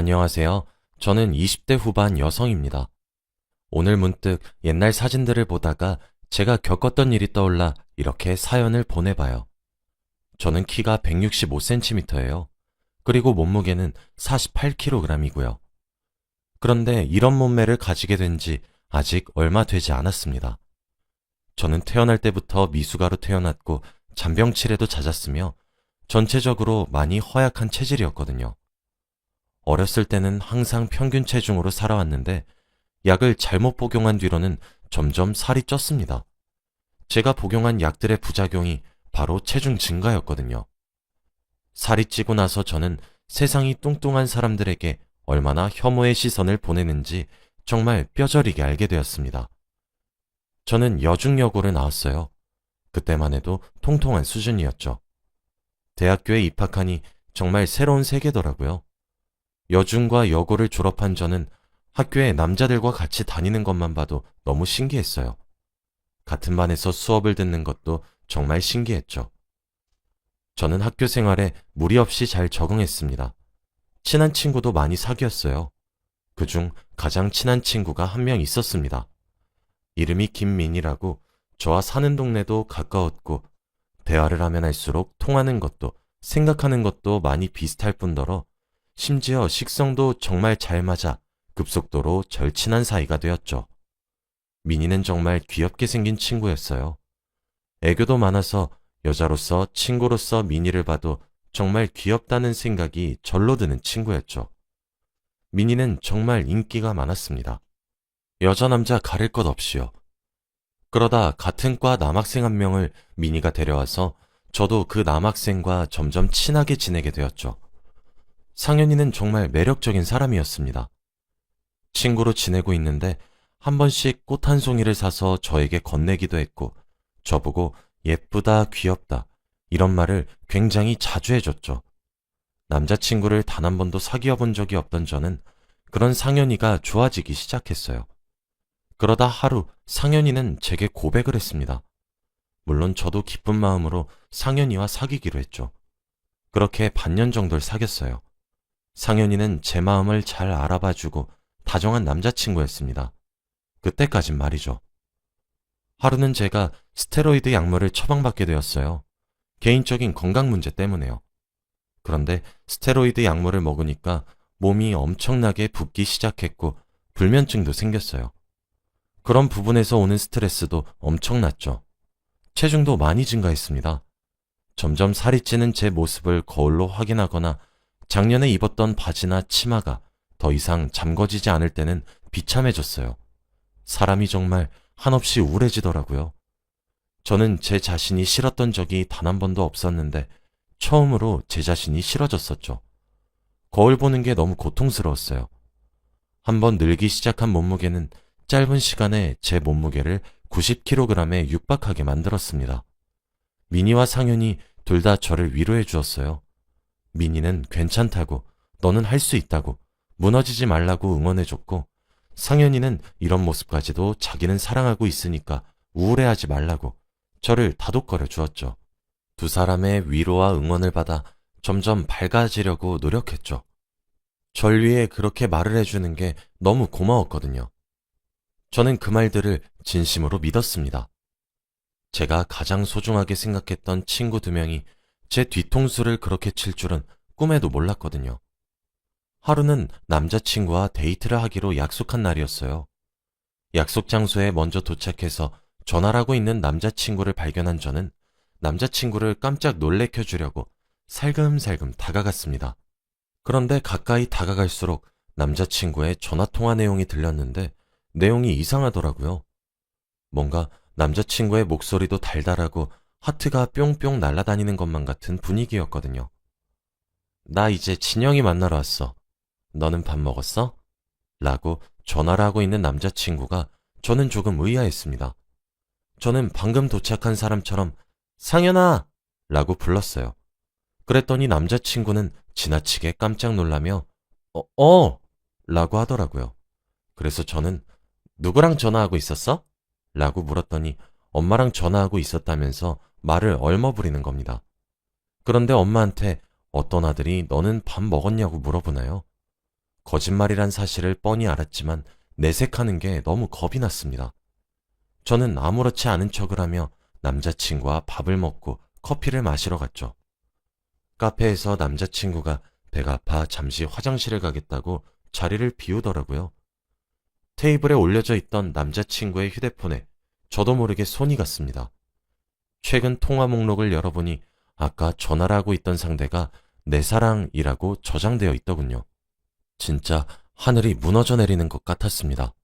안녕하세요. 저는 20대 후반 여성입니다. 오늘 문득 옛날 사진들을 보다가 제가 겪었던 일이 떠올라 이렇게 사연을 보내봐요. 저는 키가 165cm예요. 그리고 몸무게는 48kg이고요. 그런데 이런 몸매를 가지게 된 지 아직 얼마 되지 않았습니다. 저는 태어날 때부터 미숙아로 태어났고 잔병치레도 잦았으며 전체적으로 많이 허약한 체질이었거든요. 어렸을 때는 항상 평균 체중으로 살아왔는데 약을 잘못 복용한 뒤로는 점점 살이 쪘습니다. 제가 복용한 약들의 부작용이 바로 체중 증가였거든요. 살이 찌고 나서 저는 세상이 뚱뚱한 사람들에게 얼마나 혐오의 시선을 보내는지 정말 뼈저리게 알게 되었습니다. 저는 여중여고를 나왔어요. 그때만 해도 통통한 수준이었죠. 대학교에 입학하니 정말 새로운 세계더라고요. 여중과 여고를 졸업한 저는 학교에 남자들과 같이 다니는 것만 봐도 너무 신기했어요. 같은 반에서 수업을 듣는 것도 정말 신기했죠. 저는 학교 생활에 무리 없이 잘 적응했습니다. 친한 친구도 많이 사귀었어요. 그중 가장 친한 친구가 한 명 있었습니다. 이름이 김민이라고 저와 사는 동네도 가까웠고 대화를 하면 할수록 통하는 것도 생각하는 것도 많이 비슷할 뿐더러 심지어 식성도 정말 잘 맞아 급속도로 절친한 사이가 되었죠. 민희는 정말 귀엽게 생긴 친구였어요. 애교도 많아서 여자로서 친구로서 민희를 봐도 정말 귀엽다는 생각이 절로 드는 친구였죠. 민희는 정말 인기가 많았습니다. 여자 남자 가릴 것 없이요. 그러다 같은 과 남학생 한 명을 민희가 데려와서 저도 그 남학생과 점점 친하게 지내게 되었죠. 상현이는 정말 매력적인 사람이었습니다. 친구로 지내고 있는데 한 번씩 꽃 한 송이를 사서 저에게 건네기도 했고 저보고 예쁘다, 귀엽다 이런 말을 굉장히 자주 해줬죠. 남자친구를 단 한 번도 사귀어 본 적이 없던 저는 그런 상현이가 좋아지기 시작했어요. 그러다 하루 상현이는 제게 고백을 했습니다. 물론 저도 기쁜 마음으로 상현이와 사귀기로 했죠. 그렇게 반년 정도를 사귀었어요. 상현이는 제 마음을 잘 알아봐주고 다정한 남자친구였습니다. 그때까진 말이죠. 하루는 제가 스테로이드 약물을 처방받게 되었어요. 개인적인 건강 문제 때문에요. 그런데 스테로이드 약물을 먹으니까 몸이 엄청나게 붓기 시작했고 불면증도 생겼어요. 그런 부분에서 오는 스트레스도 엄청났죠. 체중도 많이 증가했습니다. 점점 살이 찌는 제 모습을 거울로 확인하거나 작년에 입었던 바지나 치마가 더 이상 잠궈지지 않을 때는 비참해졌어요. 사람이 정말 한없이 우울해지더라고요. 저는 제 자신이 싫었던 적이 단 한 번도 없었는데 처음으로 제 자신이 싫어졌었죠. 거울 보는 게 너무 고통스러웠어요. 한번 늘기 시작한 몸무게는 짧은 시간에 제 몸무게를 90kg에 육박하게 만들었습니다. 미니와 상윤이 둘 다 저를 위로해 주었어요. 미니는 괜찮다고, 너는 할 수 있다고, 무너지지 말라고 응원해줬고, 상현이는 이런 모습까지도 자기는 사랑하고 있으니까 우울해하지 말라고 저를 다독거려 주었죠. 두 사람의 위로와 응원을 받아 점점 밝아지려고 노력했죠. 절 위해 그렇게 말을 해주는 게 너무 고마웠거든요. 저는 그 말들을 진심으로 믿었습니다. 제가 가장 소중하게 생각했던 친구 두 명이 제 뒤통수를 그렇게 칠 줄은 꿈에도 몰랐거든요. 하루는 남자친구와 데이트를 하기로 약속한 날이었어요. 약속 장소에 먼저 도착해서 전화를 하고 있는 남자친구를 발견한 저는 남자친구를 깜짝 놀래켜 주려고 살금살금 다가갔습니다. 그런데 가까이 다가갈수록 남자친구의 전화통화 내용이 들렸는데 내용이 이상하더라고요. 뭔가 남자친구의 목소리도 달달하고 하트가 뿅뿅 날아다니는 것만 같은 분위기였거든요. 나 이제 진영이 만나러 왔어. 너는 밥 먹었어? 라고 전화를 하고 있는 남자친구가 저는 조금 의아했습니다. 저는 방금 도착한 사람처럼 상현아! 라고 불렀어요. 그랬더니 남자친구는 지나치게 깜짝 놀라며 어, 어! 라고 하더라고요. 그래서 저는 누구랑 전화하고 있었어? 라고 물었더니 엄마랑 전화하고 있었다면서 말을 얼머부리는 겁니다. 그런데 엄마한테 어떤 아들이 너는 밥 먹었냐고 물어보나요? 거짓말이란 사실을 뻔히 알았지만 내색하는 게 너무 겁이 났습니다. 저는 아무렇지 않은 척을 하며 남자친구와 밥을 먹고 커피를 마시러 갔죠. 카페에서 남자친구가 배가 아파 잠시 화장실을 가겠다고 자리를 비우더라고요. 테이블에 올려져 있던 남자친구의 휴대폰에 저도 모르게 손이 갔습니다. 최근 통화 목록을 열어보니 아까 전화를 하고 있던 상대가 내 사랑이라고 저장되어 있더군요. 진짜 하늘이 무너져 내리는 것 같았습니다.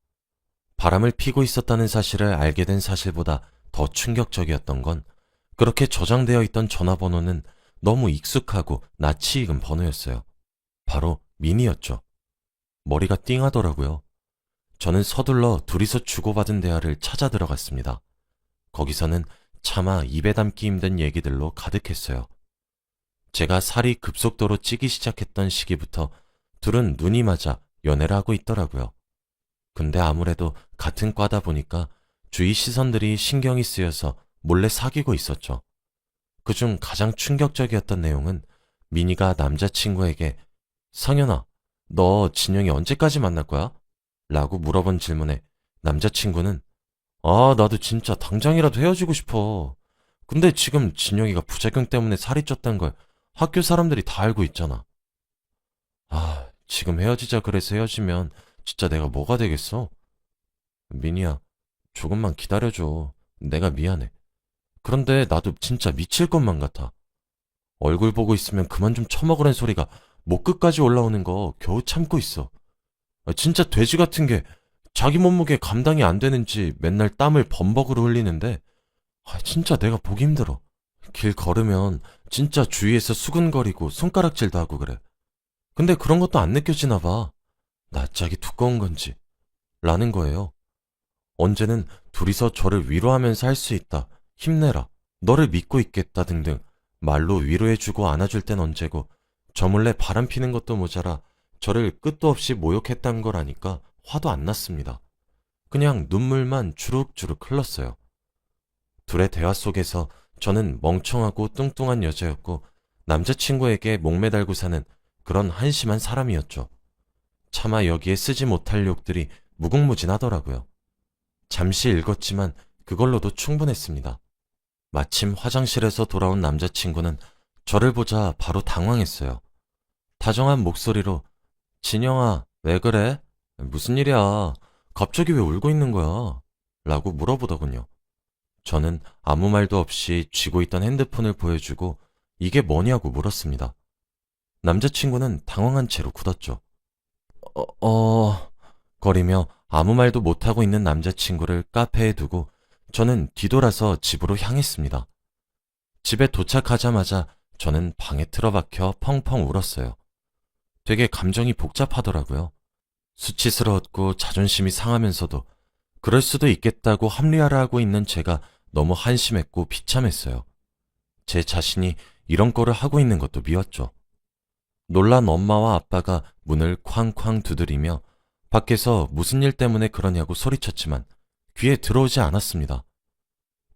바람을 피고 있었다는 사실을 알게 된 사실보다 더 충격적이었던 건 그렇게 저장되어 있던 전화번호는 너무 익숙하고 낯이 익은 번호였어요. 바로 미니였죠. 머리가 띵하더라고요. 저는 서둘러 둘이서 주고받은 대화를 찾아 들어갔습니다. 거기서는 차마 입에 담기 힘든 얘기들로 가득했어요. 제가 살이 급속도로 찌기 시작했던 시기부터 둘은 눈이 맞아 연애를 하고 있더라고요. 근데 아무래도 같은 과다 보니까 주위 시선들이 신경이 쓰여서 몰래 사귀고 있었죠. 그중 가장 충격적이었던 내용은 미니가 남자친구에게 상현아, 너 진영이 언제까지 만날 거야? 라고 물어본 질문에 남자친구는 아, 나도 진짜 당장이라도 헤어지고 싶어. 근데 지금 진영이가 부작용 때문에 살이 쪘단 걸 학교 사람들이 다 알고 있잖아. 아, 지금 헤어지자 그래서 헤어지면 진짜 내가 뭐가 되겠어? 미니야, 조금만 기다려줘. 내가 미안해. 그런데 나도 진짜 미칠 것만 같아. 얼굴 보고 있으면 그만 좀 처먹으란 소리가 목 끝까지 올라오는 거 겨우 참고 있어. 아, 진짜 돼지 같은 게 자기 몸무게 감당이 안 되는지 맨날 땀을 범벅으로 흘리는데 아, 진짜 내가 보기 힘들어. 길 걸으면 진짜 주위에서 수근거리고 손가락질도 하고 그래. 근데 그런 것도 안 느껴지나 봐. 낯짝이 두꺼운 건지. 라는 거예요. 언제는 둘이서 저를 위로하면서 할 수 있다. 힘내라. 너를 믿고 있겠다 등등 말로 위로해주고 안아줄 땐 언제고 저 몰래 바람 피는 것도 모자라 저를 끝도 없이 모욕했단 걸 아니까 화도 안 났습니다. 그냥 눈물만 주룩주룩 흘렀어요. 둘의 대화 속에서 저는 멍청하고 뚱뚱한 여자였고 남자친구에게 목매달고 사는 그런 한심한 사람이었죠. 차마 여기에 쓰지 못할 욕들이 무궁무진하더라고요. 잠시 읽었지만 그걸로도 충분했습니다. 마침 화장실에서 돌아온 남자친구는 저를 보자 바로 당황했어요. 다정한 목소리로 진영아, 왜 그래? 무슨 일이야? 갑자기 왜 울고 있는 거야? 라고 물어보더군요. 저는 아무 말도 없이 쥐고 있던 핸드폰을 보여주고 이게 뭐냐고 물었습니다. 남자친구는 당황한 채로 굳었죠. 어, 어, 거리며 아무 말도 못하고 있는 남자친구를 카페에 두고 저는 뒤돌아서 집으로 향했습니다. 집에 도착하자마자 저는 방에 틀어박혀 펑펑 울었어요. 되게 감정이 복잡하더라고요. 수치스러웠고 자존심이 상하면서도 그럴 수도 있겠다고 합리화를 하고 있는 제가 너무 한심했고 비참했어요. 제 자신이 이런 거를 하고 있는 것도 미웠죠. 놀란 엄마와 아빠가 문을 쾅쾅 두드리며 밖에서 무슨 일 때문에 그러냐고 소리쳤지만 귀에 들어오지 않았습니다.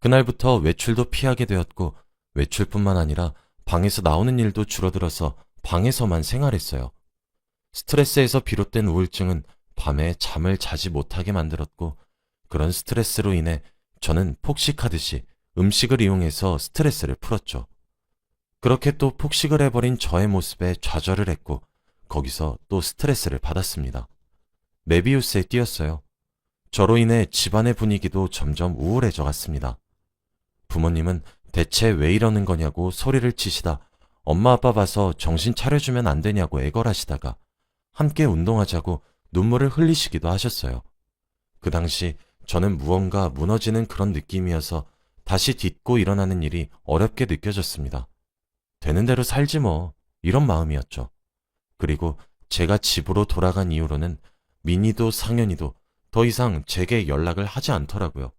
그날부터 외출도 피하게 되었고 외출뿐만 아니라 방에서 나오는 일도 줄어들어서 방에서만 생활했어요. 스트레스에서 비롯된 우울증은 밤에 잠을 자지 못하게 만들었고 그런 스트레스로 인해 저는 폭식하듯이 음식을 이용해서 스트레스를 풀었죠. 그렇게 또 폭식을 해버린 저의 모습에 좌절을 했고 거기서 또 스트레스를 받았습니다. 메비우스에 뛰었어요. 저로 인해 집안의 분위기도 점점 우울해져 갔습니다. 부모님은 대체 왜 이러는 거냐고 소리를 치시다 엄마 아빠 봐서 정신 차려주면 안 되냐고 애걸하시다가 함께 운동하자고 눈물을 흘리시기도 하셨어요. 그 당시 저는 무언가 무너지는 그런 느낌이어서 다시 딛고 일어나는 일이 어렵게 느껴졌습니다. 되는 대로 살지 뭐. 이런 마음이었죠. 그리고 제가 집으로 돌아간 이후로는 민희도 상현이도 더 이상 제게 연락을 하지 않더라고요.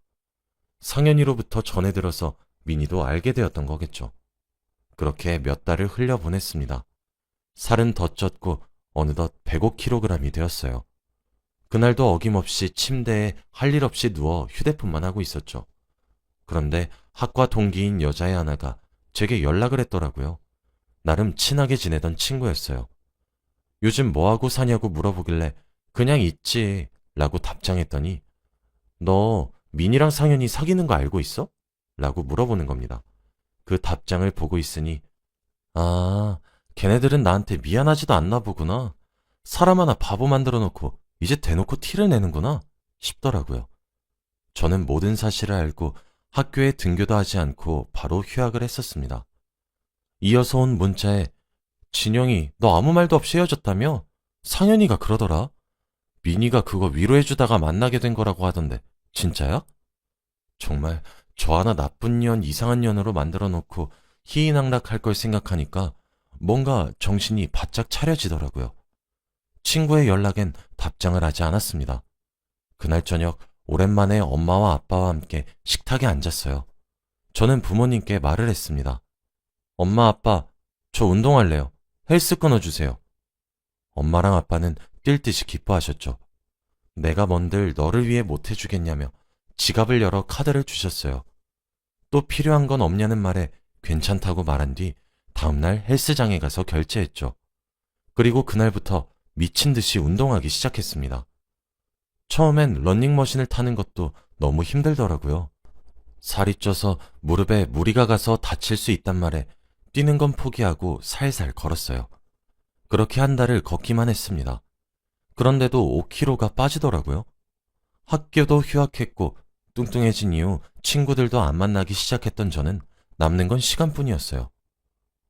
상현이로부터 전해 들어서 민희도 알게 되었던 거겠죠. 그렇게 몇 달을 흘려보냈습니다. 살은 더 쪘고 어느덧 105kg이 되었어요. 그날도 어김없이 침대에 할 일 없이 누워 휴대폰만 하고 있었죠. 그런데 학과 동기인 여자애 하나가 제게 연락을 했더라고요. 나름 친하게 지내던 친구였어요. 요즘 뭐하고 사냐고 물어보길래 그냥 있지 라고 답장했더니 너 민이랑 상현이 사귀는 거 알고 있어? 라고 물어보는 겁니다. 그 답장을 보고 있으니 아, 걔네들은 나한테 미안하지도 않나 보구나. 사람 하나 바보 만들어 놓고 이제 대놓고 티를 내는구나 싶더라고요. 저는 모든 사실을 알고 학교에 등교도 하지 않고 바로 휴학을 했었습니다. 이어서 온 문자에 진영이 너 아무 말도 없이 헤어졌다며? 상현이가 그러더라. 미니가 그거 위로해주다가 만나게 된 거라고 하던데 진짜야? 정말 저 하나 나쁜 년 이상한 년으로 만들어 놓고 희희낙낙할 걸 생각하니까 뭔가 정신이 바짝 차려지더라고요. 친구의 연락엔 답장을 하지 않았습니다. 그날 저녁 오랜만에 엄마와 아빠와 함께 식탁에 앉았어요. 저는 부모님께 말을 했습니다. 엄마, 아빠, 저 운동할래요. 헬스 끊어주세요. 엄마랑 아빠는 뛸 듯이 기뻐하셨죠. 내가 뭔들 너를 위해 못 해주겠냐며 지갑을 열어 카드를 주셨어요. 또 필요한 건 없냐는 말에 괜찮다고 말한 뒤 다음날 헬스장에 가서 결제했죠. 그리고 그날부터 미친 듯이 운동하기 시작했습니다. 처음엔 런닝머신을 타는 것도 너무 힘들더라고요. 살이 쪄서 무릎에 무리가 가서 다칠 수 있단 말에 뛰는 건 포기하고 살살 걸었어요. 그렇게 한 달을 걷기만 했습니다. 그런데도 5kg가 빠지더라고요. 학교도 휴학했고 뚱뚱해진 이후 친구들도 안 만나기 시작했던 저는 남는 건 시간뿐이었어요.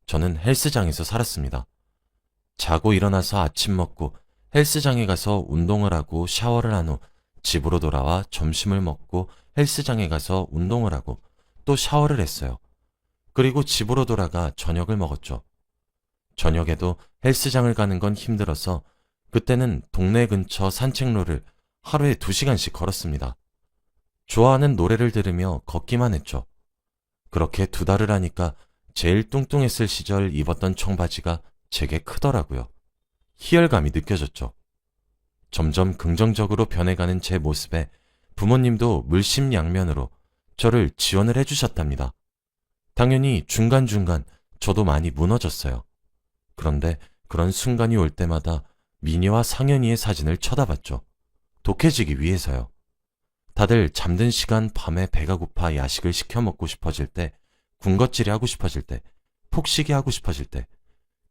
저는 헬스장에서 살았습니다. 자고 일어나서 아침 먹고 헬스장에 가서 운동을 하고 샤워를 한 후 집으로 돌아와 점심을 먹고 헬스장에 가서 운동을 하고 또 샤워를 했어요. 그리고 집으로 돌아가 저녁을 먹었죠. 저녁에도 헬스장을 가는 건 힘들어서 그때는 동네 근처 산책로를 하루에 두 시간씩 걸었습니다. 좋아하는 노래를 들으며 걷기만 했죠. 그렇게 두 달을 하니까 제일 뚱뚱했을 시절 입었던 청바지가 제게 크더라고요. 희열감이 느껴졌죠. 점점 긍정적으로 변해가는 제 모습에 부모님도 물심양면으로 저를 지원을 해주셨답니다. 당연히 중간중간 저도 많이 무너졌어요. 그런데 그런 순간이 올 때마다 미니와 상현이의 사진을 쳐다봤죠. 독해지기 위해서요. 다들 잠든 시간 밤에 배가 고파 야식을 시켜 먹고 싶어질 때, 군것질이 하고 싶어질 때, 폭식이 하고 싶어질 때,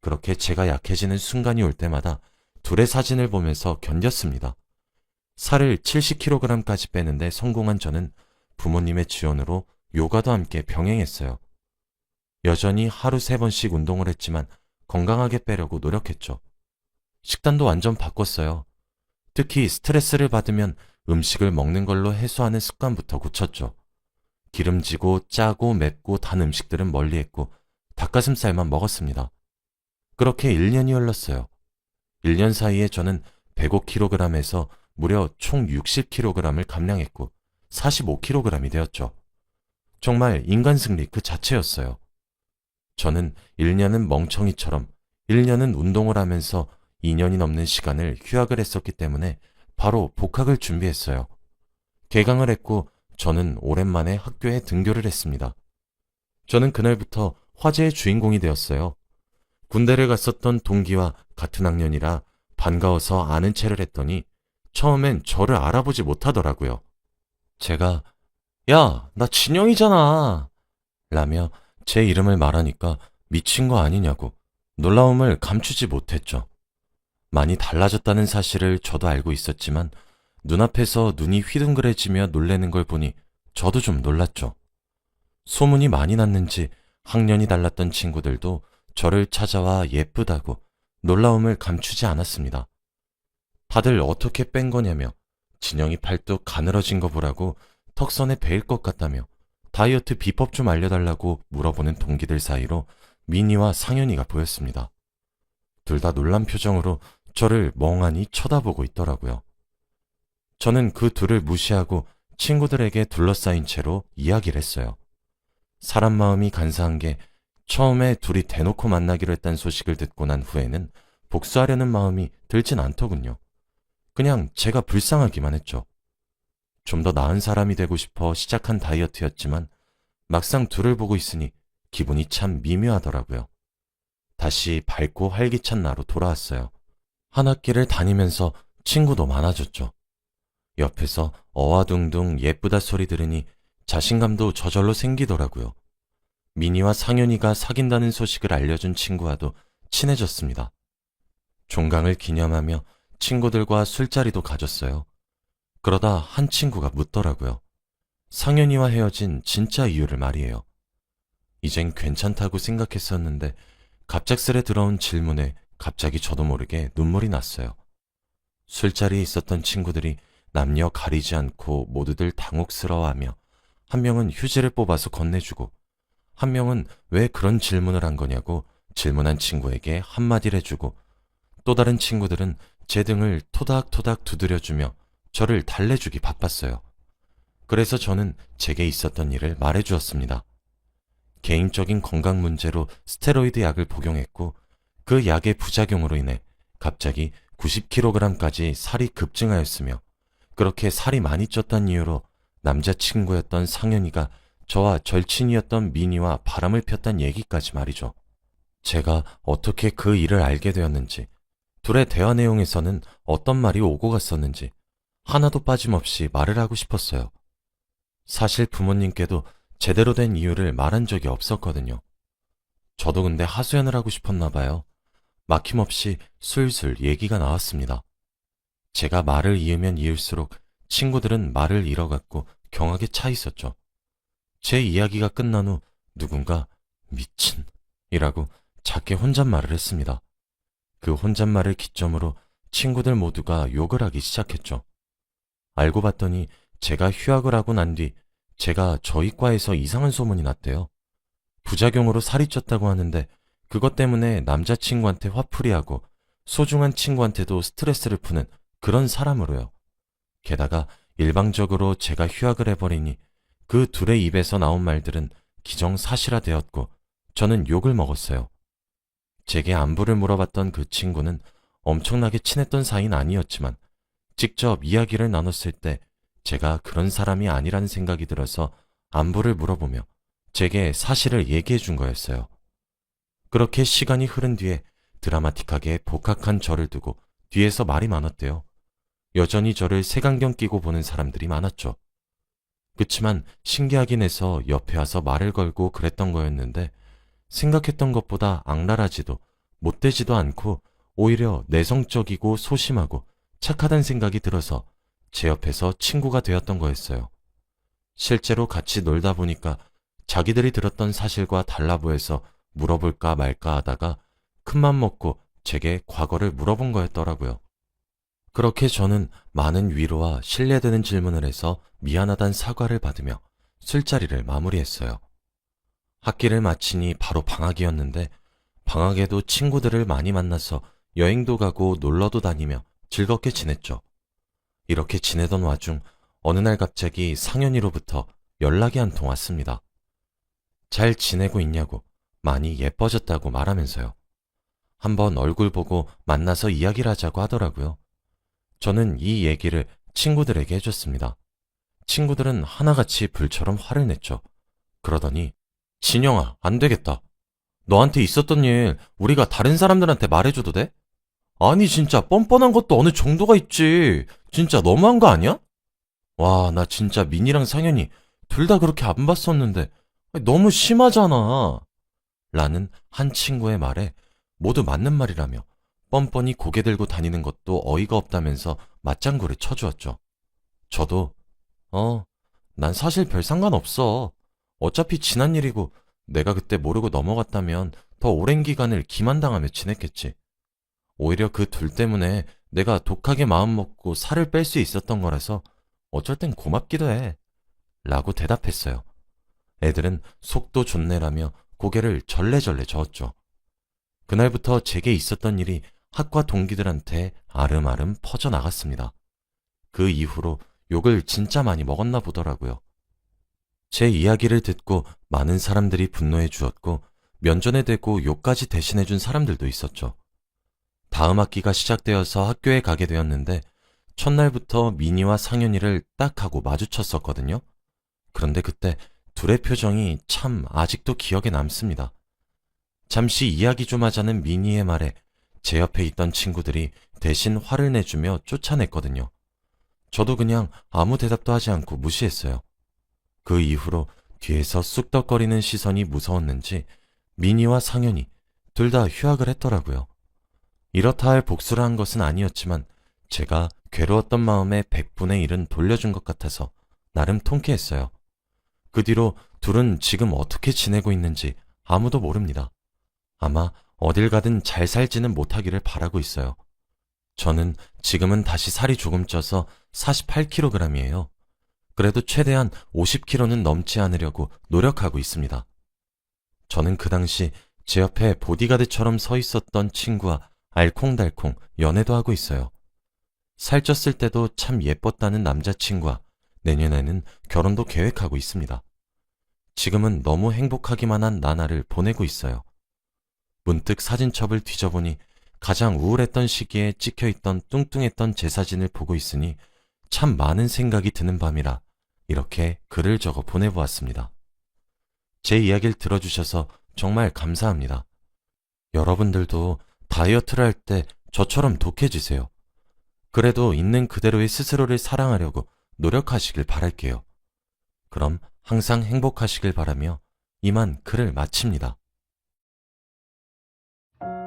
그렇게 제가 약해지는 순간이 올 때마다 둘의 사진을 보면서 견뎠습니다. 살을 70kg까지 빼는데 성공한 저는 부모님의 지원으로 요가도 함께 병행했어요. 여전히 하루 세 번씩 운동을 했지만 건강하게 빼려고 노력했죠. 식단도 완전 바꿨어요. 특히 스트레스를 받으면 음식을 먹는 걸로 해소하는 습관부터 고쳤죠. 기름지고 짜고 맵고 단 음식들은 멀리했고 닭가슴살만 먹었습니다. 그렇게 1년이 흘렀어요. 1년 사이에 저는 105kg에서 무려 총 60kg을 감량했고 45kg이 되었죠. 정말 인간 승리 그 자체였어요. 저는 1년은 멍청이처럼 1년은 운동을 하면서 2년이 넘는 시간을 휴학을 했었기 때문에 바로 복학을 준비했어요. 개강을 했고 저는 오랜만에 학교에 등교를 했습니다. 저는 그날부터 화제의 주인공이 되었어요. 군대를 갔었던 동기와 같은 학년이라 반가워서 아는 체를 했더니 처음엔 저를 알아보지 못하더라고요. 제가 야, 나 진영이잖아. 라며 제 이름을 말하니까 미친 거 아니냐고 놀라움을 감추지 못했죠. 많이 달라졌다는 사실을 저도 알고 있었지만 눈앞에서 눈이 휘둥그레지며 놀래는 걸 보니 저도 좀 놀랐죠. 소문이 많이 났는지 학년이 달랐던 친구들도 저를 찾아와 예쁘다고 놀라움을 감추지 않았습니다. 다들 어떻게 뺀 거냐며 진영이 팔뚝 가늘어진 거 보라고 턱선에 베일 것 같다며 다이어트 비법 좀 알려달라고 물어보는 동기들 사이로 미니와 상현이가 보였습니다. 둘 다 놀란 표정으로 저를 멍하니 쳐다보고 있더라고요. 저는 그 둘을 무시하고 친구들에게 둘러싸인 채로 이야기를 했어요. 사람 마음이 간사한 게 처음에 둘이 대놓고 만나기로 했다는 소식을 듣고 난 후에는 복수하려는 마음이 들진 않더군요. 그냥 제가 불쌍하기만 했죠. 좀 더 나은 사람이 되고 싶어 시작한 다이어트였지만 막상 둘을 보고 있으니 기분이 참 미묘하더라고요. 다시 밝고 활기찬 나로 돌아왔어요. 한 학기를 다니면서 친구도 많아졌죠. 옆에서 어와둥둥 예쁘다 소리 들으니 자신감도 저절로 생기더라고요. 미니와 상현이가 사귄다는 소식을 알려준 친구와도 친해졌습니다. 종강을 기념하며 친구들과 술자리도 가졌어요. 그러다 한 친구가 묻더라고요. 상현이와 헤어진 진짜 이유를 말이에요. 이젠 괜찮다고 생각했었는데 갑작스레 들어온 질문에 갑자기 저도 모르게 눈물이 났어요. 술자리에 있었던 친구들이 남녀 가리지 않고 모두들 당혹스러워하며 한 명은 휴지를 뽑아서 건네주고 한 명은 왜 그런 질문을 한 거냐고 질문한 친구에게 한마디를 해주고 또 다른 친구들은 제 등을 토닥토닥 두드려주며 저를 달래주기 바빴어요. 그래서 저는 제게 있었던 일을 말해주었습니다. 개인적인 건강 문제로 스테로이드 약을 복용했고 그 약의 부작용으로 인해 갑자기 90kg까지 살이 급증하였으며 그렇게 살이 많이 쪘던 이유로 남자친구였던 상현이가 저와 절친이었던 미니와 바람을 폈단 얘기까지 말이죠. 제가 어떻게 그 일을 알게 되었는지, 둘의 대화 내용에서는 어떤 말이 오고 갔었는지 하나도 빠짐없이 말을 하고 싶었어요. 사실 부모님께도 제대로 된 이유를 말한 적이 없었거든요. 저도 근데 하소연을 하고 싶었나 봐요. 막힘없이 술술 얘기가 나왔습니다. 제가 말을 이으면 이을수록 친구들은 말을 잃어갔고 경악에 차 있었죠. 제 이야기가 끝난 후 누군가 미친 이라고 작게 혼잣말을 했습니다. 그 혼잣말을 기점으로 친구들 모두가 욕을 하기 시작했죠. 알고 봤더니 제가 휴학을 하고 난 뒤 제가 저희 과에서 이상한 소문이 났대요. 부작용으로 살이 쪘다고 하는데 그것 때문에 남자친구한테 화풀이하고 소중한 친구한테도 스트레스를 푸는 그런 사람으로요. 게다가 일방적으로 제가 휴학을 해버리니 그 둘의 입에서 나온 말들은 기정사실화되었고 저는 욕을 먹었어요. 제게 안부를 물어봤던 그 친구는 엄청나게 친했던 사이는 아니었지만 직접 이야기를 나눴을 때 제가 그런 사람이 아니라는 생각이 들어서 안부를 물어보며 제게 사실을 얘기해 준 거였어요. 그렇게 시간이 흐른 뒤에 드라마틱하게 복학한 저를 두고 뒤에서 말이 많았대요. 여전히 저를 색안경 끼고 보는 사람들이 많았죠. 그치만 신기하긴 해서 옆에 와서 말을 걸고 그랬던 거였는데 생각했던 것보다 악랄하지도 못되지도 않고 오히려 내성적이고 소심하고 착하단 생각이 들어서 제 옆에서 친구가 되었던 거였어요. 실제로 같이 놀다 보니까 자기들이 들었던 사실과 달라 보여서 물어볼까 말까 하다가 큰맘 먹고 제게 과거를 물어본 거였더라고요. 그렇게 저는 많은 위로와 신뢰되는 질문을 해서 미안하단 사과를 받으며 술자리를 마무리했어요. 학기를 마치니 바로 방학이었는데 방학에도 친구들을 많이 만나서 여행도 가고 놀러도 다니며 즐겁게 지냈죠. 이렇게 지내던 와중 어느 날 갑자기 상현이로부터 연락이 한 통 왔습니다. 잘 지내고 있냐고 많이 예뻐졌다고 말하면서요. 한번 얼굴 보고 만나서 이야기를 하자고 하더라고요. 저는 이 얘기를 친구들에게 해줬습니다. 친구들은 하나같이 불처럼 화를 냈죠. 그러더니 진영아, 안 되겠다. 너한테 있었던 일 우리가 다른 사람들한테 말해줘도 돼? 아니 진짜 뻔뻔한 것도 어느 정도가 있지. 진짜 너무한 거 아니야? 와, 나 진짜 민이랑 상현이 둘 다 그렇게 안 봤었는데 너무 심하잖아. 라는 한 친구의 말에 모두 맞는 말이라며 뻔뻔히 고개 들고 다니는 것도 어이가 없다면서 맞장구를 쳐주었죠. 저도 어, 난 사실 별 상관없어. 어차피 지난 일이고 내가 그때 모르고 넘어갔다면 더 오랜 기간을 기만당하며 지냈겠지. 오히려 그 둘 때문에 내가 독하게 마음먹고 살을 뺄 수 있었던 거라서 어쩔 땐 고맙기도 해. 라고 대답했어요. 애들은 속도 좋네라며 고개를 절레절레 저었죠. 그날부터 제게 있었던 일이 학과 동기들한테 아름아름 퍼져나갔습니다. 그 이후로 욕을 진짜 많이 먹었나 보더라고요. 제 이야기를 듣고 많은 사람들이 분노해 주었고 면전에 대고 욕까지 대신해 준 사람들도 있었죠. 다음 학기가 시작되어서 학교에 가게 되었는데 첫날부터 미니와 상현이를 딱 하고 마주쳤었거든요. 그런데 그때 둘의 표정이 참 아직도 기억에 남습니다. 잠시 이야기 좀 하자는 미니의 말에 제 옆에 있던 친구들이 대신 화를 내주며 쫓아냈거든요. 저도 그냥 아무 대답도 하지 않고 무시했어요. 그 이후로 뒤에서 쑥덕거리는 시선이 무서웠는지 미니와 상현이 둘 다 휴학을 했더라고요. 이렇다 할 복수를 한 것은 아니었지만 제가 괴로웠던 마음에 100분의 1은 돌려준 것 같아서 나름 통쾌했어요. 그 뒤로 둘은 지금 어떻게 지내고 있는지 아무도 모릅니다. 아마 어딜 가든 잘 살지는 못하기를 바라고 있어요. 저는 지금은 다시 살이 조금 쪄서 48kg이에요. 그래도 최대한 50kg는 넘지 않으려고 노력하고 있습니다. 저는 그 당시 제 옆에 보디가드처럼 서 있었던 친구와 알콩달콩 연애도 하고 있어요. 살쪘을 때도 참 예뻤다는 남자친구와 내년에는 결혼도 계획하고 있습니다. 지금은 너무 행복하기만 한 나날을 보내고 있어요. 문득 사진첩을 뒤져보니 가장 우울했던 시기에 찍혀있던 뚱뚱했던 제 사진을 보고 있으니 참 많은 생각이 드는 밤이라 이렇게 글을 적어 보내보았습니다. 제 이야기를 들어주셔서 정말 감사합니다. 여러분들도 다이어트를 할 때 저처럼 독해지세요. 그래도 있는 그대로의 스스로를 사랑하려고 노력하시길 바랄게요. 그럼 항상 행복하시길 바라며 이만 글을 마칩니다.